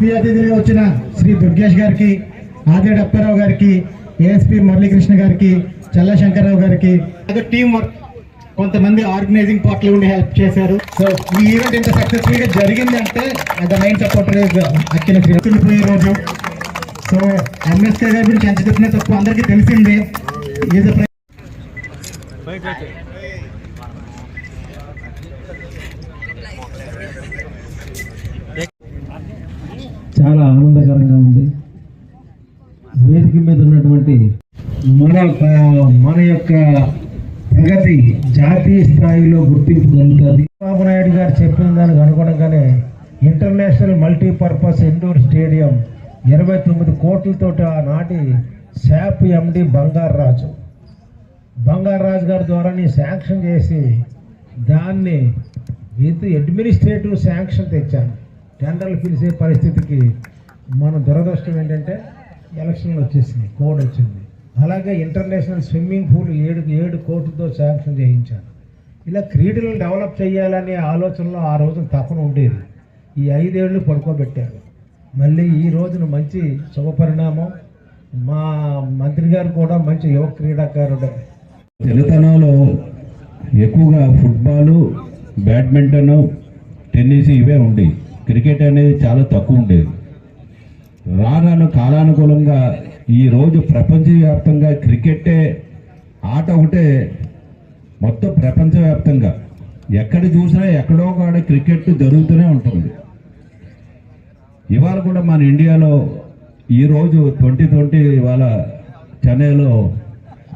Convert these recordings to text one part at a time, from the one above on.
ముఖ్య అతిథిగా వచ్చిన శ్రీ దుర్గేష్ గారికి ఆదిరెడ్డి అప్పారావు గారికి ఏఎస్పి మురళీకృష్ణ గారికి చల్ల శంకర్రావు గారికి. అదే టీం వర్క్ కొంతమంది ఆర్గనైజింగ్ పార్ట్లు ఉండి హెల్ప్ చేశారు. సో ఈ ఈవెంట్ ఇంత సక్సెస్ఫుల్గా జరిగింది అంటే the main supporter Akkina Sri రోజు. సో ఎంఎస్కే గారి గురించి ఎంత చెప్పినా తక్కువ అందరికీ తెలిసిందే. ఈజ్ చాలా ఆనందకరంగా ఉంది. వేదిక మీద ఉన్నటువంటి మన మన యొక్క ప్రగతి జాతీయ స్థాయిలో గుర్తింపు కలుగుతుంది బాబు నాయుడు గారు చెప్పిన దానికి అనుగుణంగానే ఇంటర్నేషనల్ మల్టీపర్పస్ ఇండోర్ స్టేడియం ఇరవై తొమ్మిది కోట్లతో ఆనాటి శాప్ ఎండి బంగారాజు బంగారాజు గారి ద్వారా నేను శాంక్షన్ చేసి దాన్ని విత్ అడ్మినిస్ట్రేటివ్ శాంక్షన్ తెచ్చాను టెండర్లు పిలిచే పరిస్థితికి మన దురదృష్టం ఏంటంటే ఎలక్షన్లు వచ్చేసింది కోడ్ వచ్చింది. అలాగే ఇంటర్నేషనల్ స్విమ్మింగ్ పూల్ ఏడు ఏడు కోట్లతో శాంక్షన్ చేయించాను ఇలా క్రీడలను డెవలప్ చేయాలనే ఆలోచనలో ఆ రోజున తపన ఉండేది. ఈ ఐదేళ్ళు పడుకోబెట్టారు. మళ్ళీ ఈ రోజున మంచి శుభపరిణామం. మా మంత్రి గారు కూడా మంచి యువ క్రీడాకారుడే. చిన్నతనంలో ఎక్కువగా ఫుట్బాలు బ్యాడ్మింటను టెన్నిస్ ఇవే ఉండేవి. క్రికెట్ అనేది చాలా తక్కువ ఉండేది. రాను కాలానుకూలంగా ఈరోజు ప్రపంచవ్యాప్తంగా క్రికెటే ఆట ఒకటే మొత్తం ప్రపంచవ్యాప్తంగా. ఎక్కడ చూసినా ఎక్కడో కాడ క్రికెట్ జరుగుతూనే ఉంటుంది. ఇవాళ కూడా మన ఇండియాలో ఈరోజు ట్వంటీ ట్వంటీ ఇవాళ చెన్నైలో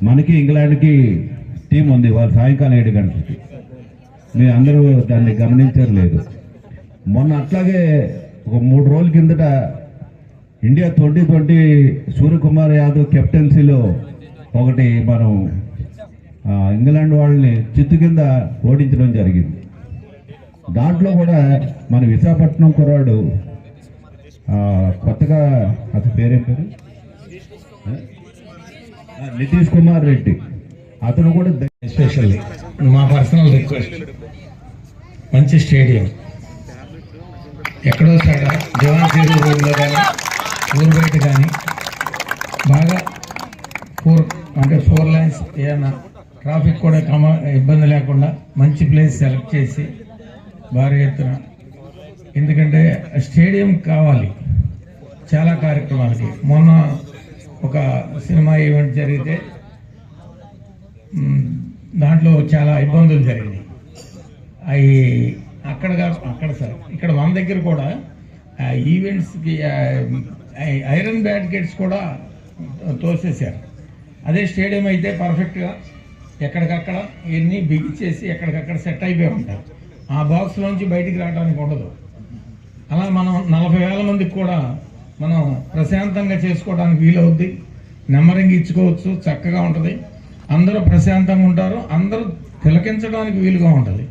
మనకి ఇంగ్లాండ్కి టీం ఉంది ఇవాళ సాయంకాలం ఏడు గంటలకి. మీ అందరూ దాన్ని గమనించలేదు లేదు మొన్న అట్లాగే ఒక మూడు రోజుల కిందట India twenty twenty Suryakumar Yadav కెప్టెన్సీలో ఒకటి మనం ఇంగ్లాండ్ వాళ్ళని చిత్తు కింద ఓడించడం జరిగింది. దాంట్లో కూడా మన విశాఖపట్నం కుర్రాడు కొత్తగా అతని పేరేం పేరు? నితీష్ కుమార్ రెడ్డి. అతను కూడా ఎస్పెషల్లీ మా పర్సనల్ రిక్వెస్ట్ మంచి స్టేడియం. ఎక్కడో సడ జవాన్ జీరో రోడ్లో కానీ. ఊరు కానీ బాగా ఫోర్ అంటే ఫోర్ లైన్స్ ఏమైనా ట్రాఫిక్ కూడా కమ ఇబ్బంది లేకుండా మంచి ప్లేస్ సెలెక్ట్ చేసి భారీ ఎత్తున. ఎందుకంటే స్టేడియం కావాలి చాలా కార్యక్రమాలకి. మొన్న ఒక సినిమా ఈవెంట్ జరిగితే దాంట్లో చాలా ఇబ్బందులు జరిగినాయి. అవి అక్కడ కా- అక్కడ సార్ ఇక్కడ మన దగ్గర కూడా ఆ ఈవెంట్స్కి ఐరన్ బ్యారికేడ్స్ కూడా తోసేశారు. అదే స్టేడియం అయితే పర్ఫెక్ట్గా ఎక్కడికక్కడ ఇవన్నీ బిగించేసి ఎక్కడికక్కడ సెట్ అయిపోయి ఉంటారు. ఆ బాక్స్లోంచి బయటికి రావడానికి ఉండదు. అలా మనం నలభై వేల మందికి కూడా మనం ప్రశాంతంగా చేసుకోవడానికి వీలవుద్ది. నెమ్మరింగ్ ఇచ్చుకోవచ్చు చక్కగా ఉంటుంది. అందరూ ప్రశాంతంగా ఉంటారు. అందరూ తిలకించడానికి వీలుగా ఉంటుంది.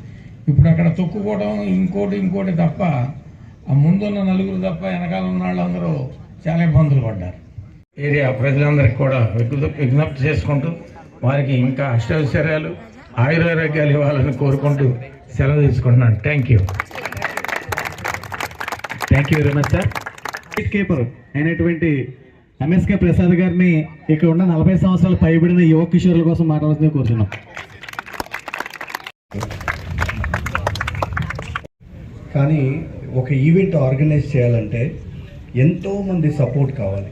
ఇప్పుడు అక్కడ తొక్కుకోవడం ఇంకోటి ఇంకోటి తప్ప ఆ ముందున్న నలుగురు తప్ప వెనకాల ఉన్న వాళ్ళందరూ చాలా ఇబ్బందులు పడ్డారు. ఏరియా ప్రజలందరికీ కూడా విజ్ఞ- విజ్ఞప్తి చేసుకుంటూ వారికి ఇంకా అష్టైశ్వర్యాలు ఆయురారోగ్యాలు ఇవ్వాలని కోరుకుంటూ సెలవు తీసుకుంటున్నాను. Thank you thank you very much sir keeper అయినటువంటి ఎంఎస్కే ప్రసాద్ గారిని ఇక్కడ ఉన్న నలభై సంవత్సరాలు పైబడిన యువ కిషోరుల కోసం మాట్లాడుతూ కూర్చున్నాం. కానీ ఒక ఈవెంట్ ఆర్గనైజ్ చేయాలంటే ఎంతోమంది సపోర్ట్ కావాలి.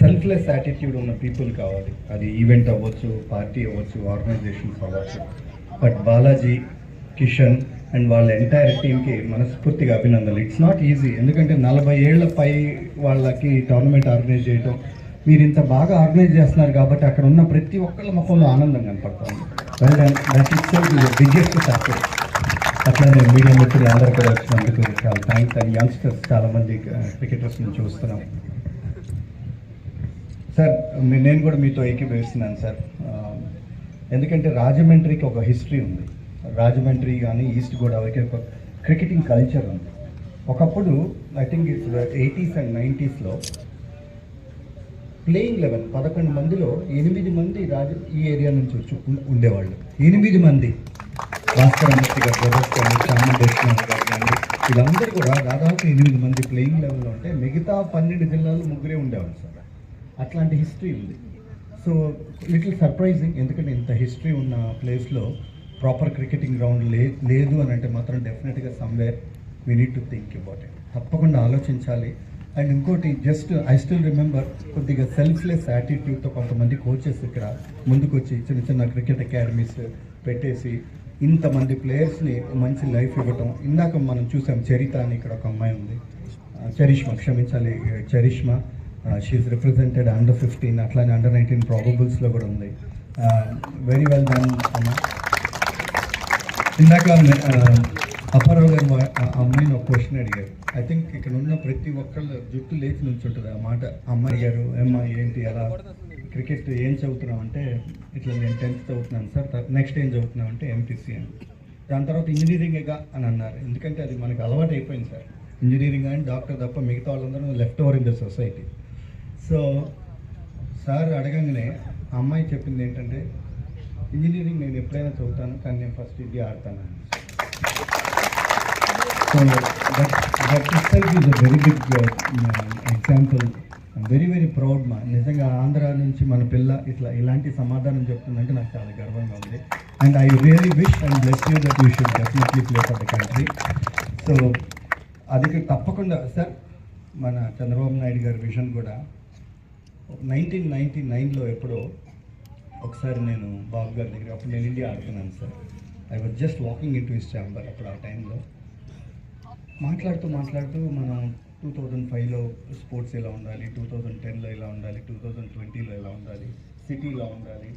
సెల్ఫ్లెస్ యాటిట్యూడ్ ఉన్న పీపుల్ కావాలి. అది ఈవెంట్ అవ్వచ్చు పార్టీ అవ్వచ్చు ఆర్గనైజేషన్స్ అవ్వచ్చు. బట్ బాలాజీ కిషన్ అండ్ వాళ్ళ ఎంటైర్ టీమ్కి మనస్ఫూర్తిగా అభినందనలు. ఇట్స్ నాట్ ఈజీ ఎందుకంటే నలభై ఏళ్ళ పై వాళ్ళకి టోర్నమెంట్ ఆర్గనైజ్ చేయడం మీరు ఇంత బాగా ఆర్గనైజ్ చేస్తున్నారు కాబట్టి అక్కడ ఉన్న ప్రతి ఒక్కళ్ళ ముఖంలో ఆనందం కనపడుతుంది well that it's biggest success అట్లానే మీడియా మిత్రులు అందరూ కూడా వచ్చినందుకు చాలా థ్యాంక్స్. అండ్ యంగ్స్టర్స్ చాలామంది క్రికెటర్స్ నుంచి చూస్తున్నాం. సార్ నేను కూడా మీతో ఏకీభవిస్తున్నాను సార్. ఎందుకంటే రాజమండ్రికి ఒక హిస్టరీ ఉంది. రాజమండ్రి కానీ ఈస్ట్ గోదావరికి ఒక క్రికెటింగ్ కల్చర్ ఉంది. ఒకప్పుడు I think it's eighties and నైంటీస్లో playing eleven పదకొండు మందిలో ఎనిమిది మంది రాజ ఈ ఏరియా నుంచి వచ్చి ఉండేవాళ్ళు. ఎనిమిది మంది. భాస్కరమూర్తి గారు బ్రదర్స్ గారు కానీ వీళ్ళందరూ కూడా దాదాపు ఎనిమిది మంది ప్లేయింగ్ లెవెల్లో ఉంటే మిగతా పన్నెండు జిల్లాలు ముగ్గురే ఉండేవాళ్ళు సార్. అట్లాంటి హిస్టరీ ఉంది. సో లిటిల్ సర్ప్రైజింగ్ ఎందుకంటే ఇంత హిస్టరీ ఉన్న ప్లేస్లో ప్రాపర్ క్రికెటింగ్ గ్రౌండ్ లే లేదు అని అంటే మాత్రం డెఫినెట్గా somewhere we need to think about it తప్పకుండా ఆలోచించాలి. అండ్ ఇంకోటి జస్ట్ ఐ స్టిల్ రిమెంబర్ కొద్దిగా సెల్ఫ్లెస్ యాటిట్యూడ్తో కొంతమంది కోచెస్ ఇక్కడ ముందుకు వచ్చి చిన్న చిన్న క్రికెట్ అకాడమీస్ పెట్టేసి ఇంతమంది ప్లేయర్స్ని మంచి లైఫ్ ఇవ్వటం. ఇందాక మనం చూసాం చరిత అని ఇక్కడ ఒక అమ్మాయి ఉంది. చరిష్మ చరిష్మా క్షమించాలి Charishma. She represented under fifteen అట్లానే అండర్ నైన్టీన్ ప్రాబబుల్స్లో కూడా ఉంది. వెరీ వెల్ డన్ అమ్మ. ఇందాక ఆ, అప్పారావు గారు అమ్మాయిని ఒక క్వశ్చన్ అడిగారు. ఐ థింక్ ఇక్కడ ఉన్న ప్రతి ఒక్కళ్ళు జుట్టు లేచి నుంచి ఉంటుంది ఆ మాట. అమ్మాయి గారు ఏమ్మా ఏంటి ఎలా క్రికెట్ ఏం చదువుతున్నావు అంటే ఇట్లా నేను టెన్త్ చదువుతున్నాను సార్ నెక్స్ట్ ఏం చదువుతున్నావు అంటే ఎంపీసీ అని. దాని తర్వాత ఇంజనీరింగ్గా అని అన్నారు. ఎందుకంటే అది మనకు అలవాటు అయిపోయింది సార్. ఇంజనీరింగ్ అని డాక్టర్ తప్ప మిగతా వాళ్ళందరూ left over in the society so sir అడగంగానే అమ్మాయి చెప్పింది ఏంటంటే ఇంజనీరింగ్ నేను ఎప్పుడైనా చదువుతాను కానీ నేను ఫస్ట్ ఇది ఆడతాను. So that that itself is a very big example very very proud మా. నిజంగా ఆంధ్ర నుంచి మన పిల్ల ఇట్లా ఇలాంటి సమాధానం చెప్తుందంటే నాకు చాలా గర్వంగా ఉంది. And I really wish and bless you that you should definitely play for the country so అది తప్పకుండా సార్ మన చంద్రబాబు నాయుడు గారి విజన్ కూడా నైన్టీన్ నైన్టీ నైన్లో ఎప్పుడో ఒకసారి నేను బాబు గారి దగ్గర అప్పుడు నేను ఇండియా ఆడుతున్నాను sir I was just walking in to his chamber అప్పుడు ఆ టైంలో మాట్లాడుతూ మాట్లాడుతూ మనం టూ థౌజండ్ ఫైవ్లో స్పోర్ట్స్ ఎలా ఉండాలి టూ థౌజండ్ టెన్లో ఎలా ఉండాలి టూ థౌజండ్ ట్వంటీలో ఎలా ఉండాలి సిటీలో ఉండాలి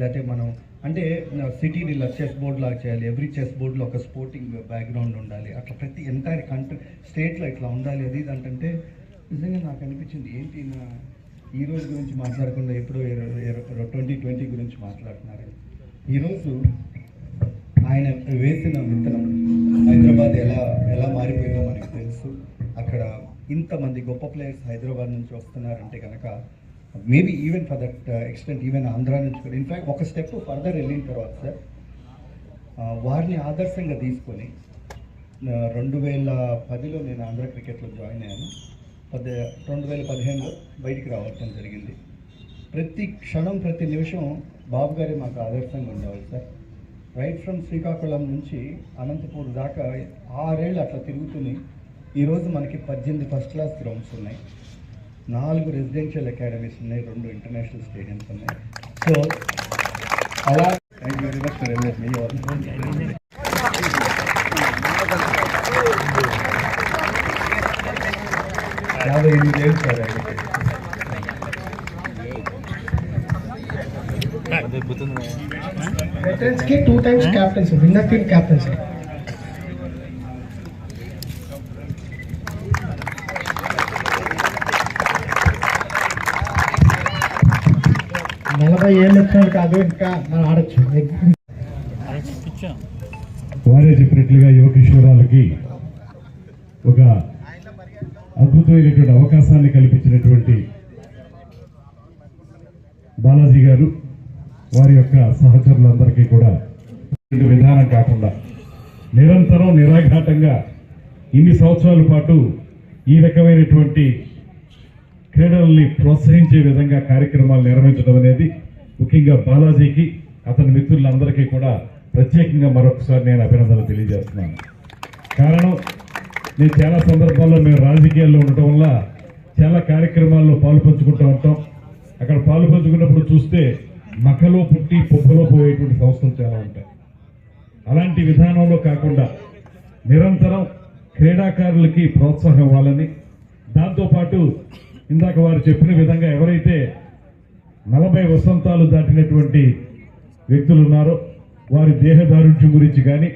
లేకపోతే మనం అంటే సిటీని ఇలా చెస్ బోర్డ్ లాగా చేయాలి ఎవ్రీ చెస్ బోర్డ్లో ఒక స్పోర్టింగ్ బ్యాక్గ్రౌండ్ ఉండాలి అట్లా ప్రతి ఎంటైర్ కంట్రీ స్టేట్లో ఇట్లా ఉండాలి అది ఇది అంటే నిజంగా నాకు అనిపించింది ఏంటి నా ఈ రోజు గురించి మాట్లాడకుండా ఎప్పుడో ట్వంటీ ట్వంటీ గురించి మాట్లాడుతున్నారు. ఈరోజు ఆయన వేసిన విత్తనం హైదరాబాద్ ఎలా ఎలా మారిపోయిందో మనకు తెలుసు. అక్కడ ఇంతమంది గొప్ప ప్లేయర్స్ హైదరాబాద్ నుంచి వస్తున్నారంటే కనుక maybe even for that extent even Andhra నుంచి కూడా. ఇన్ఫ్యాక్ట్ ఒక స్టెప్ ఫర్దర్ వెళ్ళిన తర్వాత సార్ వారిని ఆదర్శంగా తీసుకొని రెండు వేల పదిలో నేను ఆంధ్ర క్రికెట్లో జాయిన్ అయ్యాను. పది రెండు వేల పదిహేనులో బయటికి రావటం జరిగింది. ప్రతి క్షణం ప్రతి నిమిషం బాబు గారే మాకు ఆదర్శంగా ఉండేవాళ్ళు సార్. రైట్ ఫ్రమ్ శ్రీకాకుళం నుంచి అనంతపూర్ దాకా ఆరేళ్ళు అట్లా తిరుగుతుంది ఈరోజు మనకి పద్దెనిమిది ఫస్ట్ క్లాస్ గ్రౌండ్స్ ఉన్నాయి. నాలుగు రెసిడెన్షియల్ అకాడమీస్ ఉన్నాయి రెండు ఇంటర్నేషనల్ స్టేడియంస్ ఉన్నాయి. సో అలా thank you very much for LS మీ యాభై ఎనిమిది ఏళ్ళు సార్ ఆయనకి. Two times captains winner team captains మనం ఆడొచ్చు. వారే చెప్పినట్లుగా యువ కిషోరాలకి ఒక అద్భుతమైనటువంటి అవకాశాన్ని కల్పించినటువంటి బాలాజీ గారు వారి యొక్క సహచరులందరికీ కూడా విధానం కాకుండా నిరంతరం నిరాఘాటంగా ఇన్ని సంవత్సరాల పాటు ఈ రకమైనటువంటి క్రీడల్ని ప్రోత్సహించే విధంగా కార్యక్రమాలు నిర్వహించడం అనేది ముఖ్యంగా బాలాజీకి అతని మిత్రులందరికీ కూడా ప్రత్యేకంగా మరొకసారి నేను అభినందనలు తెలియజేస్తున్నాను. కారణం నేను చాలా సందర్భాల్లో మేము రాజకీయాల్లో ఉండటం వల్ల చాలా కార్యక్రమాల్లో పాలు పంచుకుంటూ ఉంటాం. అక్కడ పాలు పంచుకున్నప్పుడు చూస్తే మకలో పుట్టి పొబ్బలో పోయేటువంటి సంస్థలు చాలా ఉంటాయి. అలాంటి విధానంలో కాకుండా నిరంతరం క్రీడాకారులకి ప్రోత్సాహం ఇవ్వాలని దాంతోపాటు ఇందాక వారు చెప్పిన విధంగా ఎవరైతే నలభై వసంతాలు దాటినటువంటి వ్యక్తులు ఉన్నారో. వారి దేహదారుఢ్యం గురించి కానీ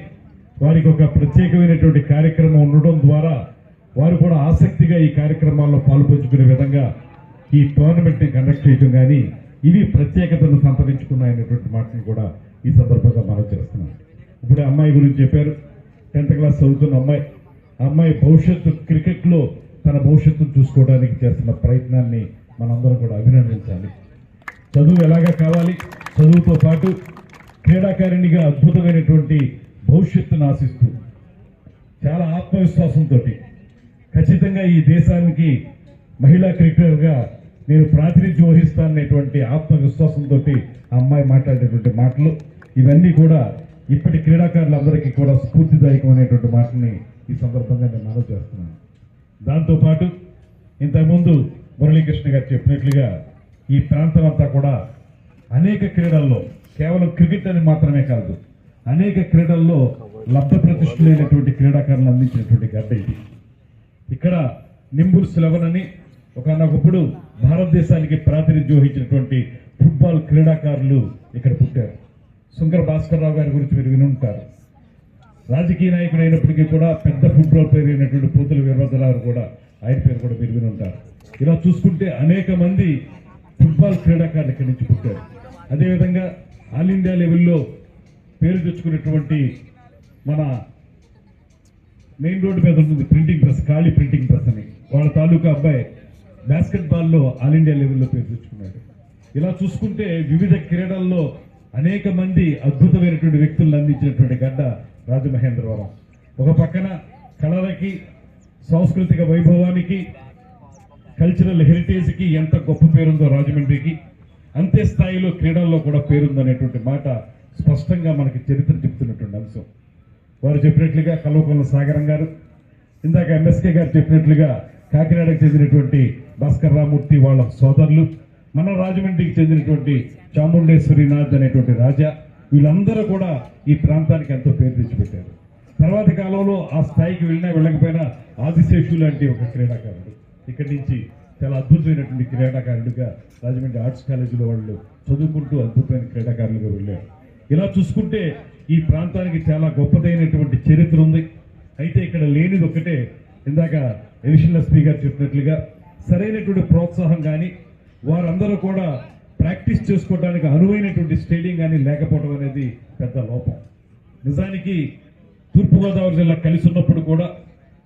వారికి ఒక ప్రత్యేకమైనటువంటి కార్యక్రమం ఉండడం ద్వారా వారు కూడా ఆసక్తిగా ఈ కార్యక్రమాల్లో పాల్పంచుకునే విధంగా ఈ టోర్నమెంట్ని కండక్ట్ చేయడం కానీ ఇవి ప్రత్యేకతను సంతరించుకున్నాయనేటువంటి మాటను కూడా ఈ సందర్భంగా మనం చేస్తున్నాం. ఇప్పుడు అమ్మాయి గురించి చెప్పారు. టెన్త్ క్లాస్ చదువుతున్న అమ్మాయి. ఆ అమ్మాయి భవిష్యత్తు క్రికెట్లో తన భవిష్యత్తును చూసుకోవడానికి చేస్తున్న ప్రయత్నాన్ని మనందరం కూడా అభినందించాలి. చదువు ఎలాగా కావాలి? చదువుతో పాటు క్రీడాకారిణిగా అద్భుతమైనటువంటి భవిష్యత్తును ఆశిస్తూ చాలా ఆత్మవిశ్వాసంతో ఖచ్చితంగా ఈ దేశానికి మహిళా క్రికెటర్గా నేను ప్రాతినిధ్యం వహిస్తాననేటువంటి ఆత్మవిశ్వాసంతో ఆ అమ్మాయి మాట్లాడేటువంటి మాటలు ఇవన్నీ కూడా ఇప్పటి క్రీడాకారులందరికీ కూడా స్ఫూర్తిదాయకం అనేటువంటి మాటని ఈ సందర్భంగా నేను మనవి చేస్తున్నాను. దాంతోపాటు ఇంతకుముందు మురళీకృష్ణ గారు చెప్పినట్లుగా ఈ ప్రాంతం అంతా కూడా అనేక క్రీడల్లో కేవలం క్రికెట్ అని మాత్రమే కాదు అనేక క్రీడల్లో లబ్ధ ప్రతిష్ఠులైనటువంటి క్రీడాకారులు అందించినటువంటి గడ్డ ఇది. ఇక్కడ నింబుల్స్ లెవెన్ అని ఒకనొకప్పుడు భారతదేశానికి ప్రాతినిధ్యం వహించినటువంటి ఫుట్బాల్ క్రీడాకారులు ఇక్కడ పుట్టారు. సుంకర భాస్కర్ రావు గారి గురించి మీరు విని ఉంటారు. రాజకీయ నాయకుడు అయినప్పటికీ కూడా పెద్ద ఫుట్బాల్ ప్లేయర్ అయినటువంటి పోతుల వీరభద్రరావు కూడా ఆయన పేరు కూడా మీరు విని ఉంటారు. ఇలా చూసుకుంటే అనేక మంది ఫుట్బాల్ క్రీడాకారులు ఇక్కడి నుంచి పుట్టారు. అదేవిధంగా ఆల్ ఇండియా లెవెల్లో పేరు తెచ్చుకున్నటువంటి మన మెయిన్ రోడ్డు మీద ఉంటుంది ప్రింటింగ్ ప్రెస్ ఖాళీ ప్రింటింగ్ ప్రెస్ అని. వాళ్ళ తాలూకా అబ్బాయి బాస్కెట్బాల్లో ఆల్ ఇండియా లెవెల్లో పేరు తెచ్చుకున్నాడు. ఇలా చూసుకుంటే వివిధ క్రీడల్లో అనేక మంది అద్భుతమైనటువంటి వ్యక్తులను అందించినటువంటి గడ్డ రాజమహేంద్రవరం. ఒక పక్కన కళలకి సాంస్కృతిక వైభవానికి కల్చరల్ హెరిటేజ్కి ఎంత గొప్ప పేరుందో రాజమండ్రికి అంతే స్థాయిలో క్రీడల్లో కూడా పేరుందనేటువంటి మాట స్పష్టంగా మనకి చరిత్ర చెప్తున్నటువంటి అంశం. వారు చెప్పినట్లుగా కల్వకొండ సాగరం గారు ఇందాక ఎంఎస్కే గారు చెప్పినట్లుగా కాకినాడకు చెందినటువంటి భాస్కర్ రామూర్తి వాళ్ళ సోదరులు మన రాజమండ్రికి చెందినటువంటి చాముండేశ్వరినాథ్ అనేటువంటి రాజా వీళ్ళందరూ కూడా ఈ ప్రాంతానికి ఎంతో పేరు తెచ్చిపెట్టారు. తర్వాతి కాలంలో ఆ స్థాయికి వెళ్ళినా వెళ్ళకపోయినా ఆదిశేషు లాంటి ఒక క్రీడాకారుడు. ఇక్కడి నుంచి చాలా అద్భుతమైనటువంటి క్రీడాకారుడిగా రాజమండ్రి ఆర్ట్స్ కాలేజీలో వాళ్ళు చదువుకుంటూ అద్భుతమైన క్రీడాకారులుగా వెళ్ళారు. ఇలా చూసుకుంటే ఈ ప్రాంతానికి చాలా గొప్పదైనటువంటి చరిత్ర ఉంది. అయితే ఇక్కడ లేనిది ఒకటే. ఇందాక ఎడిషనల్ ఎస్పీ గారు చెప్పినట్లుగా సరైనటువంటి ప్రోత్సాహం కానీ వారందరూ కూడా ప్రాక్టీస్ చేసుకోవడానికి అనువైనటువంటి స్టేడియం కానీ లేకపోవడం అనేది పెద్ద లోపం. నిజానికి తూర్పుగోదావరి జిల్లా కలిసి ఉన్నప్పుడు కూడా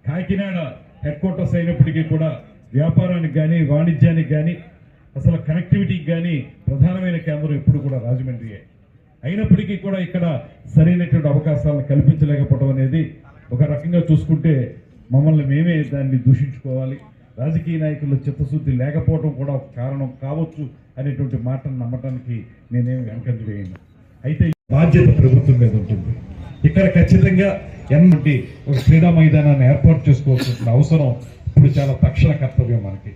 కాకినాడ హెడ్ క్వార్టర్స్ అయినప్పటికీ కూడా వ్యాపారానికి కానీ వాణిజ్యానికి కానీ అసలు కనెక్టివిటీకి కానీ ప్రధానమైన కేంద్రం ఎప్పుడు కూడా రాజమండ్రియే అయినప్పటికీ కూడా ఇక్కడ సరైనటువంటి అవకాశాలను కల్పించలేకపోవడం అనేది ఒక రకంగా చూసుకుంటే మమ్మల్ని మేమే దాన్ని దూషించుకోవాలి. రాజకీయ నాయకుల చిత్తశుద్ధి లేకపోవడం కూడా ఒక కారణం కావచ్చు అనేటువంటి మాటను నమ్మటానికి నేనేమి వెనకంజ వేయను. అయితే బాధ్యత ప్రభుత్వం మీద ఉంటుంది. ఇక్కడ ఖచ్చితంగా ఎన్నటి ఒక క్రీడా మైదానాన్ని ఏర్పాటు చేసుకోవాల్సిన అవసరం ఇప్పుడు చాలా తక్షణ కర్తవ్యం మనకి.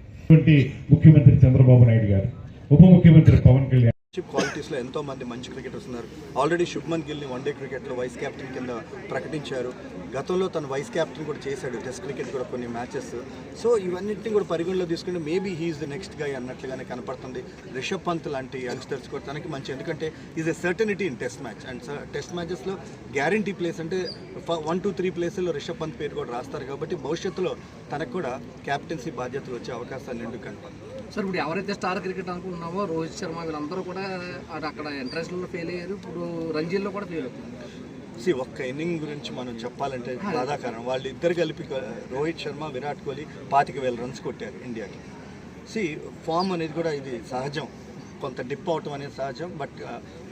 ముఖ్యమంత్రి చంద్రబాబు నాయుడు గారు ఉప ముఖ్యమంత్రి పవన్ కళ్యాణ్ చీప్ క్వాలిటీస్లో ఎంతో మంది మంచి క్రికెటర్స్ ఉన్నారు. ఆల్రెడీ శుభ్మన్ గిల్ని వన్డే క్రికెట్లో వైస్ క్యాప్టెన్ కింద ప్రకటించారు. గతంలో తను వైస్ క్యాప్టెన్ కూడా చేశాడు. టెస్ట్ క్రికెట్ కూడా కొన్ని మ్యాచెస్ సో ఇవన్నింటిని కూడా పరిగణలో తీసుకుంటే మేబీ హీఈస్ ద నెక్స్ట్గా అన్నట్లుగానే కనపడుతుంది. రిషబ్ పంత్ లాంటి యంగ్స్టర్స్ కూడా తనకి మంచి. ఎందుకంటే is a certainty in test match and test మ్యాచెస్లో guarantee place అంటే వన్ టూ త్రీ ప్లేస్లో రిషబ్ పంత్ పేరు కూడా రాస్తారు. కాబట్టి భవిష్యత్తులో తనకు కూడా క్యాప్టెన్సీ బాధ్యతలు వచ్చే అవకాశాలు నిండు కనపడుతుంది సార్ ఇప్పుడు ఎవరైతే స్టార్ క్రికెట్ అనుకుంటున్నామో రోహిత్ శర్మ వీళ్ళందరూ కూడా అక్కడ ఎంట్రన్స్లో ఫెయిల్ అయ్యారు. ఇప్పుడు రంజీల్లో కూడా ఫెయిల్ అవుతుంది సి ఒక్క ఇన్నింగ్ గురించి మనం చెప్పాలంటే బాధాకరం వాళ్ళు ఇద్దరు కలిపి రోహిత్ శర్మ విరాట్ కోహ్లీ పాతిక వేల రన్స్ కొట్టారు ఇండియాకి. సి ఫామ్ అనేది కూడా ఇది సహజం. కొంత డిప్ అవటం అనేది సహజం. But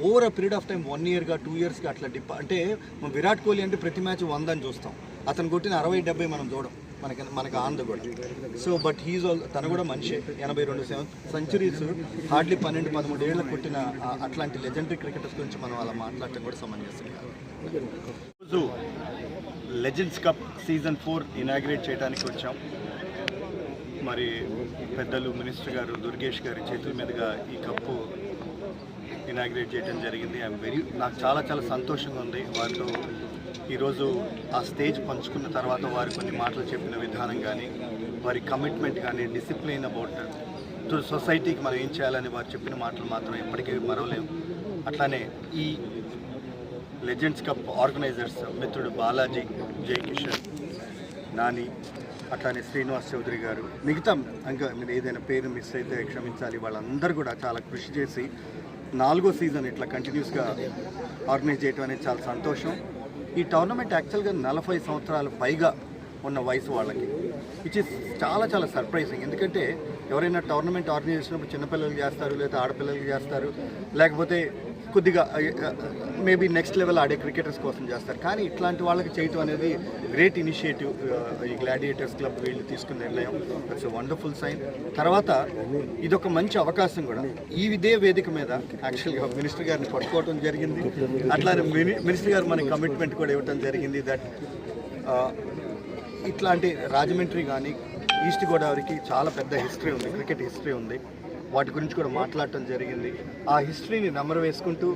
over a period of time one ఇయర్గా two ఇయర్స్గా అట్లా డిప్ అంటే మనం విరాట్ కోహ్లీ అంటే ప్రతి మ్యాచ్ వంద అని చూస్తాం. అతను కొట్టిన అరవై డెబ్బై మనం చూడం. మనకి మనకు ఆంధ్ర కూడా. సో బట్ హీజ్ ఆల్ తను కూడా మనిషి ఎనభై రెండు సెంచరీస్ హార్డ్లీ పన్నెండు పదమూడు ఏళ్ళ కొట్టిన అట్లాంటి లెజెండరీ క్రికెటర్స్ గురించి మనం అలా మాట్లాడటం కూడా సమంజసం కాదు. Legends cup season four inaugurate చేయడానికి వచ్చాం. మరి పెద్దలు మినిస్టర్ గారు దుర్గేష్ గారి చేతుల మీదుగా ఈ కప్పు ఇనాగ్రేట్ చేయడం జరిగింది. ఐఎమ్ వెరీ నాకు చాలా చాలా సంతోషంగా ఉంది. వారితో ఈరోజు ఆ స్టేజ్ పంచుకున్న తర్వాత వారు కొన్ని మాటలు చెప్పిన విధానం కానీ వారి కమిట్మెంట్ కానీ డిసిప్లిన్ అబౌట్ టు సొసైటీకి మనం ఏం చేయాలని వారు చెప్పిన మాటలు మాత్రం ఎప్పటికీ మరవలేము అట్లానే ఈ లెజెండ్స్ కప్ ఆర్గనైజర్స్ మిత్రుడు బాలాజీ జయకిషన్ నాని అట్లానే శ్రీనివాస్ చౌదరి గారు మిగతా ఇంకా మీరు ఏదైనా పేరు మిస్ అయితే క్షమించాలి. వాళ్ళందరూ కూడా చాలా కృషి చేసి నాలుగో సీజన్ ఇట్లా కంటిన్యూస్గా ఆర్గనైజ్ చేయడం అనేది చాలా సంతోషం. ఈ టోర్నమెంట్ యాక్చువల్గా నలభై సంవత్సరాల పైగా ఉన్న వయసు వాళ్ళకి విచ్ ఇస్ చాలా చాలా సర్ప్రైజింగ్ ఎందుకంటే ఎవరైనా టోర్నమెంట్ ఆర్గనైజ్ చేసినప్పుడు చిన్నపిల్లలు చేస్తారు లేదా ఆడపిల్లలు చేస్తారు లేకపోతే కొద్దిగా మేబీ నెక్స్ట్ లెవెల్ ఆడే క్రికెటర్స్ కోసం చేస్తారు. కానీ ఇట్లాంటి వాళ్ళకి చేయటం అనేది గ్రేట్ ఇనిషియేటివ్ ఈ గ్లాడియేటర్స్ క్లబ్ వీళ్ళు తీసుకున్న నిర్ణయం. ఇట్స్ వండర్ఫుల్ సైన్ తర్వాత ఇదొక మంచి అవకాశం కూడా. ఈ ఇదే వేదిక మీద యాక్చువల్గా మినిస్టర్ గారిని పట్టుకోవడం జరిగింది. అట్లానే మిని మినిస్టర్ గారు మనకి కమిట్మెంట్ కూడా ఇవ్వటం జరిగింది దట్ ఇట్లాంటి రాజమండ్రి కానీ ఈస్ట్ గోదావరికి చాలా పెద్ద హిస్టరీ ఉంది క్రికెట్ హిస్టరీ ఉంది. వాటి గురించి కూడా మాట్లాడటం జరిగింది. ఆ హిస్టరీని నెమరు వేసుకుంటూ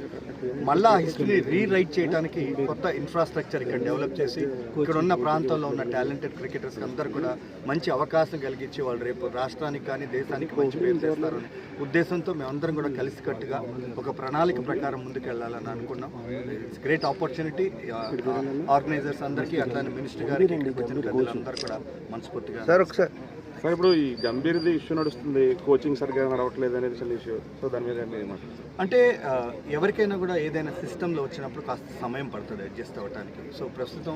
మళ్ళీ ఆ హిస్టరీని రీరైట్ చేయడానికి కొత్త ఇన్ఫ్రాస్ట్రక్చర్ ఇక్కడ డెవలప్ చేసి ఇక్కడ ఉన్న ప్రాంతంలో ఉన్న టాలెంటెడ్ క్రికెటర్స్ అందరూ కూడా మంచి అవకాశం కలిగించి వాళ్ళు రేపు రాష్ట్రానికి కానీ దేశానికి మంచి పేరు తెస్తారనే ఉద్దేశంతో మేమందరం కూడా కలిసికట్టుగా ఒక ప్రణాళిక ప్రకారం ముందుకు వెళ్ళాలని అనుకున్నాం ఇట్స్ గ్రేట్ ఆపర్చునిటీ ఆర్గనైజర్స్ అందరికీ అట్లానే మినిస్టర్ గారికి వచ్చిన పెద్దలందరూ కూడా మనస్ఫూర్తిగా సార్ ఒకసారి సార్ ఇప్పుడు ఈ గంభీర్ది ఇష్యూ నడుస్తుంది కోచింగ్ సరిగ్గా నడవట్లేదు అనేది అసలు ఇష్యూ. సో దాని మీద అంటే ఎవరికైనా కూడా ఏదైనా సిస్టంలో వచ్చినప్పుడు కాస్త సమయం పడుతుంది అడ్జస్ట్ అవ్వడానికి సో ప్రస్తుతం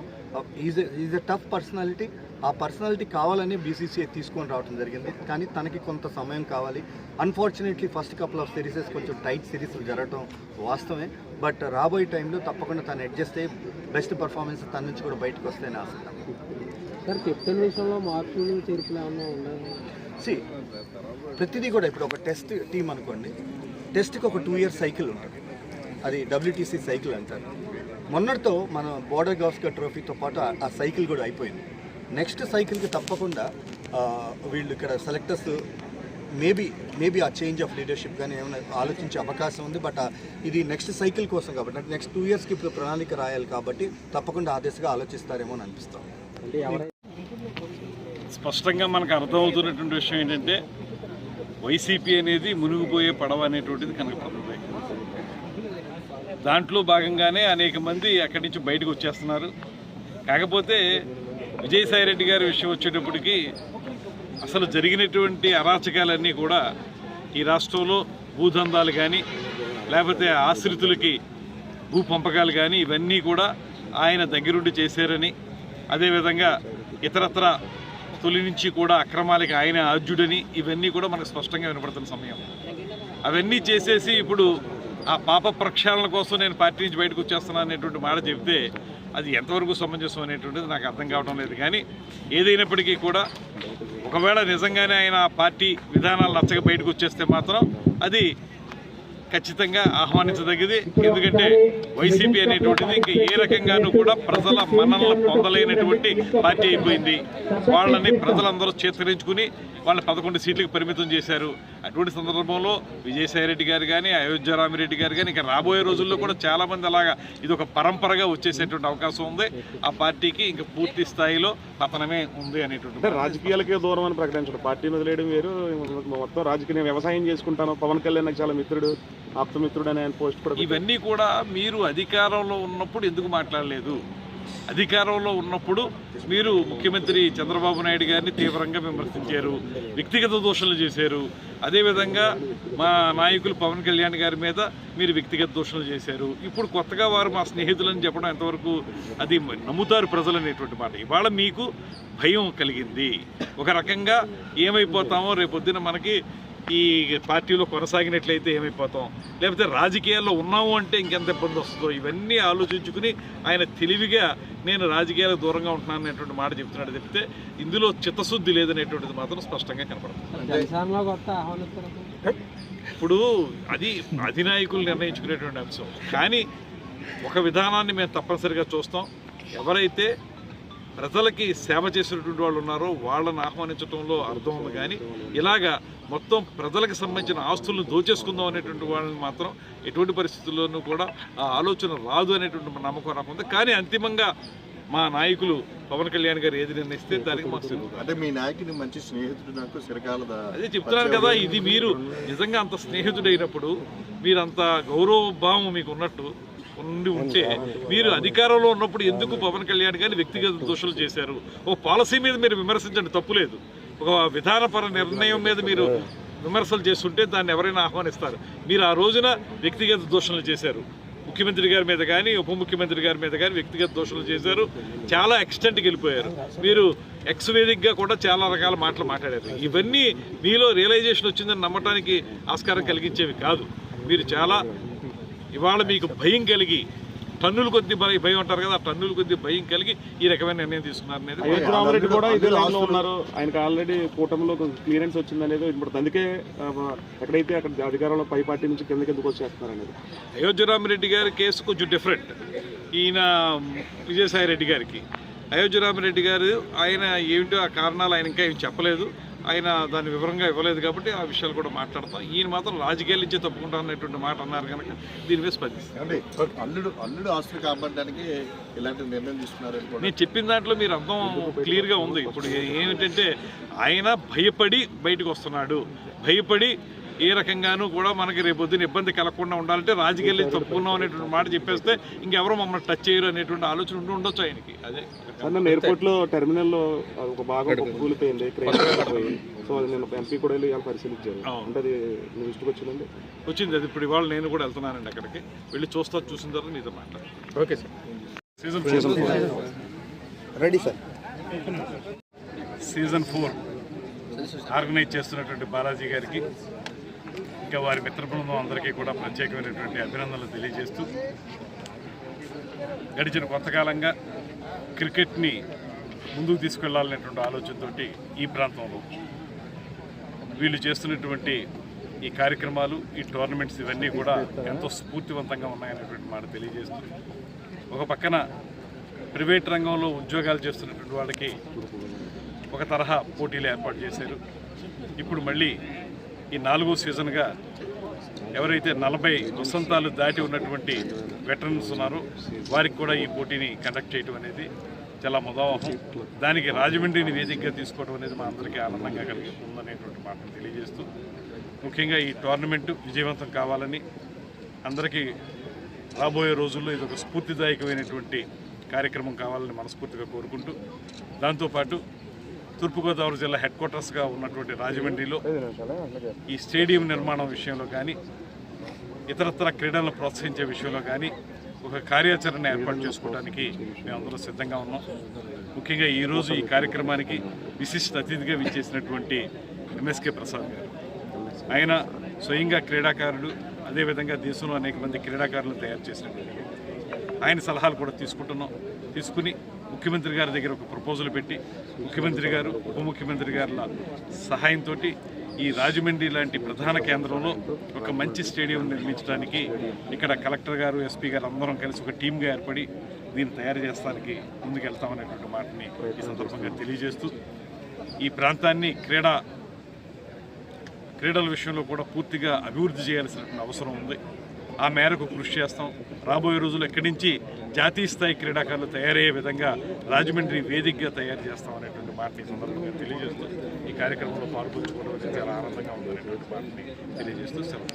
is is a tough personality ఆ పర్సనాలిటీ కావాలని బీసీసీఐ తీసుకొని రావడం జరిగింది. కానీ తనకి కొంత సమయం కావాలి. Unfortunately first couple of series కొంచెం టైట్ సిరీస్లు జరగటం వాస్తవమే. బట్ రాబోయే టైంలో తప్పకుండా తను అడ్జస్ట్ అయ్యి బెస్ట్ పర్ఫార్మెన్స్ తన నుంచి కూడా బయటకు వస్తాయని ఆశ సార్ కెప్టెన్ విషయంలో మార్పులు చేర్పులు ఏమన్నా ఉన్నాయి? సి ప్రతిదీ కూడా ఇప్పుడు ఒక టెస్ట్ టీం అనుకోండి. టెస్ట్కి ఒక టూ ఇయర్స్ సైకిల్ ఉంటుంది. అది డబ్ల్యూటీసీ సైకిల్ అంటారు. మొన్నటితో మన బోర్డర్ గౌస్కర్ ట్రోఫీతో పాటు ఆ- సైకిల్ కూడా అయిపోయింది. నెక్స్ట్ సైకిల్కి తప్పకుండా వీళ్ళు ఇక్కడ selectors maybe maybe a change of leadership కానీ ఏమైనా ఆలోచించే అవకాశం ఉంది. బట్ ఇది నెక్స్ట్ సైకిల్ కోసం కాబట్టి అంటే నెక్స్ట్ టూ ఇయర్స్కి ఇప్పుడు ప్రణాళిక రాయాలి కాబట్టి తప్పకుండా ఆ దిశగా ఆలోచిస్తారేమో అని అనిపిస్తుంది. స్పష్టంగా మనకు అర్థమవుతున్నటువంటి విషయం ఏంటంటే వైసీపీ అనేది మునిగిపోయే పడవ అనేటువంటిది కనకపడుతుంది దాంట్లో భాగంగానే అనేక మంది అక్కడి నుంచి బయటకు వచ్చేస్తున్నారు. కాకపోతే విజయసాయి రెడ్డి గారి విషయం వచ్చేటప్పటికి అసలు జరిగినటువంటి అరాచకాలన్నీ కూడా ఈ రాష్ట్రంలో భూదందాలు కానీ లేకపోతే ఆశ్రితులకి భూ పంపకాలు కానీ ఇవన్నీ కూడా ఆయన దగ్గరుండి చేశారని అదేవిధంగా ఇతరత్ర తొలి నుంచి కూడా అక్రమాలకి ఆయన అర్జుడని ఇవన్నీ కూడా మనకు స్పష్టంగా వినపడుతున్న సమయం. అవన్నీ చేసేసి ఇప్పుడు ఆ పాప ప్రక్షాళన కోసం నేను పార్టీ నుంచి బయటకు వచ్చేస్తున్నాను అనేటువంటి మాట చెబితే అది ఎంతవరకు సమంజసం అనేటువంటిది నాకు అర్థం కావడం లేదు. కానీ ఏదైనప్పటికీ కూడా ఒకవేళ నిజంగానే ఆయన ఆ పార్టీ విధానాలు నచ్చక బయటకు వచ్చేస్తే మాత్రం అది ఖచ్చితంగా ఆహ్వానించదగ్గది ఎందుకంటే వైసీపీ అనేటువంటిది ఇంకా ఏ రకంగానూ కూడా ప్రజల మన్నలను పొందలేనటువంటి పార్టీ అయిపోయింది. వాళ్ళని ప్రజలందరూ చేతరించుకుని వాళ్ళని పదకొండు సీట్లకు పరిమితం చేశారు. అటువంటి సందర్భంలో విజయసాయి రెడ్డి గారు కానీ అయోధ్యరామిరెడ్డి గారు కానీ ఇంకా రాబోయే రోజుల్లో కూడా చాలా మంది అలాగా ఇది ఒక పరంపరగా వచ్చేసేటువంటి అవకాశం ఉంది. ఆ పార్టీకి ఇంకా పూర్తి స్థాయిలో పతనమే ఉంది అనేటువంటి రాజకీయాలకే దూరం అని ప్రకటించడం పార్టీని వదిలేయడం వేరు. మొత్తం రాజకీయ వ్యవసాయం చేసుకుంటాను. పవన్ కళ్యాణ్ నాకు చాలా మిత్రుడు. ఆప్తమిత్రుడు ఆయన పోస్ట్ కూడా ఇవన్నీ కూడా మీరు అధికారంలో ఉన్నప్పుడు ఎందుకు మాట్లాడలేదు? అధికారంలో ఉన్నప్పుడు మీరు ముఖ్యమంత్రి చంద్రబాబు నాయుడు గారిని తీవ్రంగా విమర్శించారు వ్యక్తిగత దోషణలు చేశారు. అదేవిధంగా మా నాయకులు పవన్ కళ్యాణ్ గారి మీద మీరు వ్యక్తిగత దోషణలు చేశారు. ఇప్పుడు కొత్తగా వారు మా స్నేహితులని చెప్పడం ఎంతవరకు అది నమ్ముతారు ప్రజలు అనేటువంటి మాట. ఇవాళ మీకు భయం కలిగింది. ఒక రకంగా ఏమైపోతామో రేపొద్దున మనకి ఈ పార్టీలో కొనసాగినట్లయితే ఏమైపోతాం? లేకపోతే రాజకీయాల్లో ఉన్నాము అంటే ఇంకెంత ఇబ్బంది వస్తుందో? ఇవన్నీ ఆలోచించుకుని ఆయన తెలివిగా నేను రాజకీయాలకు దూరంగా ఉంటున్నాను అనేటువంటి మాట చెప్తున్నాడు. చెప్తే ఇందులో చిత్తశుద్ధి లేదనేటువంటిది మాత్రం స్పష్టంగా కనపడుతుంది. ఇప్పుడు అది అధినాయకులు నిర్ణయించుకునేటువంటి అంశం. కానీ ఒక విధానాన్ని మేము తప్పనిసరిగా చూస్తాం. ఎవరైతే ప్రజలకి సేవ చేసినటువంటి వాళ్ళు ఉన్నారో వాళ్ళని ఆహ్వానించడంలో అర్థం ఉంది. కానీ ఇలాగా మొత్తం ప్రజలకు సంబంధించిన ఆస్తులను దోచేసుకుందాం అనేటువంటి వాళ్ళని మాత్రం ఎటువంటి పరిస్థితుల్లోనూ కూడా ఆ ఆలోచన రాదు అనేటువంటి నమ్మకం నాకు ఉంది. కానీ అంతిమంగా మా నాయకులు పవన్ కళ్యాణ్ గారు ఏది నిర్ణయిస్తే దానికి మాకు అంటే మీ నాయకుని మంచి స్నేహితుడు నాకు చిరకాల అదే చెప్తున్నాను కదా ఇది మీరు నిజంగా అంత స్నేహితుడైనప్పుడు మీరు అంత గౌరవ భావం మీకు ఉన్నట్టు ఉండి ఉంటే మీరు అధికారంలో ఉన్నప్పుడు ఎందుకు పవన్ కళ్యాణ్ గారిని వ్యక్తిగత దోషులు చేశారు? ఓ పాలసీ మీద మీరు విమర్శించండి తప్పులేదు ఒక విధానపర నిర్ణయం మీద మీరు విమర్శలు చేస్తుంటే దాన్ని ఎవరైనా ఆహ్వానిస్తారు. మీరు ఆ రోజున వ్యక్తిగత దోషణలు చేశారు. ముఖ్యమంత్రి గారి మీద కానీ ఉప ముఖ్యమంత్రి గారి మీద కానీ వ్యక్తిగత దోషణలు చేశారు. చాలా ఎక్స్టెంట్కి వెళ్ళిపోయారు. మీరు ఎక్స్ వేదికగా కూడా చాలా రకాల మాటలు మాట్లాడారు. ఇవన్నీ మీలో రియలైజేషన్ వచ్చిందని నమ్మటానికి ఆస్కారం కలిగించేవి కాదు. మీరు చాలా ఇవాళ మీకు భయం కలిగి టన్నుల కొద్ది భయ- భయం అంటారు కదా ఆ టన్నుల కొద్ది భయం కలిగి ఈ రకమైన నిర్ణయం తీసుకున్నారనేది అయోధ్య రామరెడ్డి కూడా ఇదే లైన్లో ఉన్నారు. ఆయనకు ఆల్రెడీ కూటమిలో క్లియరెన్స్ వచ్చిందనేది ఇప్పుడు అందుకే ఎక్కడైతే అక్కడ అధికారంలో పై పార్టీ నుంచి కిందకి ఎందుకు వచ్చేస్తున్నారు అనేది అయోధ్యరామరెడ్డి గారి కేసు కొంచెం డిఫరెంట్ ఈయన విజయసాయి రెడ్డి గారికి. అయోధ్యరామరెడ్డి గారు ఆయన ఏమిటో ఆ కారణాలు ఆయన ఇంకా ఏం చెప్పలేదు. ఆయన దాన్ని వివరంగా ఇవ్వలేదు కాబట్టి ఆ విషయాలు కూడా మాట్లాడతాం. ఈయన మాత్రం రాజకీయాల నుంచే తప్పుకుంటా అన్నటువంటి మాట అన్నారు కనుక దీని మీద స్పందిస్తాం. అంటే అల్లుడు అల్లుడు ఆస్తులు కాపాడడానికి ఇలాంటి నిర్ణయం తీసుకున్నారని కూడా నేను చెప్పిన దాంట్లో మీరు అర్థం క్లియర్గా ఉంది. ఇప్పుడు ఏమిటంటే ఆయన భయపడి బయటకు వస్తున్నాడు. భయపడి ఏ రకంగానూ కూడా మనకి రేపొద్దున ఇబ్బంది కలగకుండా ఉండాలంటే రాజకీయాలు తప్పుకున్నాం అనేటువంటి మాట చెప్పేస్తే ఇంకెవరో మమ్మల్ని టచ్ చేయరు అనేటువంటి ఆలోచన ఉండి ఉండొచ్చు ఆయనకి. అదే. అన్న ఎయిర్పోర్ట్లో టెర్మినల్లో ఒక భాగం కూలిపోయింది సో అది నేను ఎంపీ కూడా వెళ్ళి పరిశీలించాను. అంటే అది మీ దృష్టికి వచ్చిందండి? వచ్చింది అది. ఇప్పుడు ఇవాళ నేను కూడా వెళ్తున్నానండి అక్కడికి. వెళ్ళి చూస్తా చూసిన తర్వాత నీతో మాట్లాడు okay sir. Season ready sir. Season four. Organise చేస్తున్నటువంటి బాలాజీ గారికి ఇంకా వారి మిత్ర బృందం అందరికీ కూడా ప్రత్యేకమైనటువంటి అభినందనలు తెలియజేస్తూ గడిచిన కొంతకాలంగా క్రికెట్ని ముందుకు తీసుకెళ్ళాలనేటువంటి ఆలోచనతోటి ఈ ప్రాంతంలో వీళ్ళు చేస్తున్నటువంటి ఈ కార్యక్రమాలు ఈ టోర్నమెంట్స్ ఇవన్నీ కూడా ఎంతో స్ఫూర్తివంతంగా ఉన్నాయనేటువంటి మాట తెలియజేస్తూ ఒక పక్కన ప్రైవేట్ రంగంలో ఉద్యోగాలు చేస్తున్నటువంటి వాళ్ళకి ఒక తరహా పోటీలు ఏర్పాటు చేశారు. ఇప్పుడు మళ్ళీ ఈ నాలుగో సీజన్గా ఎవరైతే నలభై వసంతాలు దాటి ఉన్నటువంటి వెటరన్స్ ఉన్నారో వారికి కూడా ఈ పోటీని కండక్ట్ చేయడం అనేది చాలా ముదావహం. దానికి రాజమండ్రిని వేదికగా తీసుకోవడం అనేది మా అందరికీ ఆనందంగా కలుగుతుందనేటువంటి మాటను తెలియజేస్తూ ముఖ్యంగా ఈ టోర్నమెంటు విజయవంతం కావాలని అందరికీ రాబోయే రోజుల్లో ఇది ఒక స్ఫూర్తిదాయకమైనటువంటి కార్యక్రమం కావాలని మనస్ఫూర్తిగా కోరుకుంటూ దాంతోపాటు తూర్పుగోదావరి జిల్లా హెడ్ క్వార్టర్స్గా ఉన్నటువంటి రాజమండ్రిలో ఈ స్టేడియం నిర్మాణం విషయంలో కానీ ఇతరత్ర క్రీడలను ప్రోత్సహించే విషయంలో కానీ ఒక కార్యాచరణ ఏర్పాటు చేసుకోవడానికి మేమందరం సిద్ధంగా ఉన్నాం. ముఖ్యంగా ఈరోజు ఈ కార్యక్రమానికి విశిష్ట అతిథిగా విచ్చేసినటువంటి ఎంఎస్కే ప్రసాద్ గారు. ఆయన స్వయంగా క్రీడాకారుడు అదేవిధంగా దేశంలో అనేక మంది క్రీడాకారులను తయారు చేసినటువంటి. ఆయన సలహాలు కూడా తీసుకుంటున్నాం. తీసుకుని ముఖ్యమంత్రి గారి దగ్గర ఒక ప్రపోజల్ పెట్టి ముఖ్యమంత్రి గారు ఉప ముఖ్యమంత్రి గారుల సహాయంతో ఈ రాజమండ్రి లాంటి ప్రధాన కేంద్రంలో ఒక మంచి స్టేడియం నిర్మించడానికి ఇక్కడ కలెక్టర్ గారు ఎస్పీ గారు అందరం కలిసి ఒక టీమ్గా ఏర్పడి దీన్ని తయారు చేస్తానికి ముందుకెళ్తామనేటువంటి మాటని ఈ సందర్భంగా తెలియజేస్తూ ఈ ప్రాంతాన్ని క్రీడా క్రీడల విషయంలో కూడా పూర్తిగా అభివృద్ధి చేయాల్సినటువంటి అవసరం ఉంది. ఆ మేరకు కృషి చేస్తాం. రాబోయే రోజుల్లో ఎక్కడి నుంచి జాతీయ స్థాయి క్రీడాకారులు తయారయ్యే విధంగా రాజమండ్రి వేదికగా తయారు చేస్తాం అనేటువంటి మాటని ఈ సందర్భంగా తెలియజేస్తూ ఈ కార్యక్రమంలో పాల్పంచుకోవడం చాలా ఆనందంగా ఉందనేటువంటి మాటని తెలియజేస్తూ సెలవు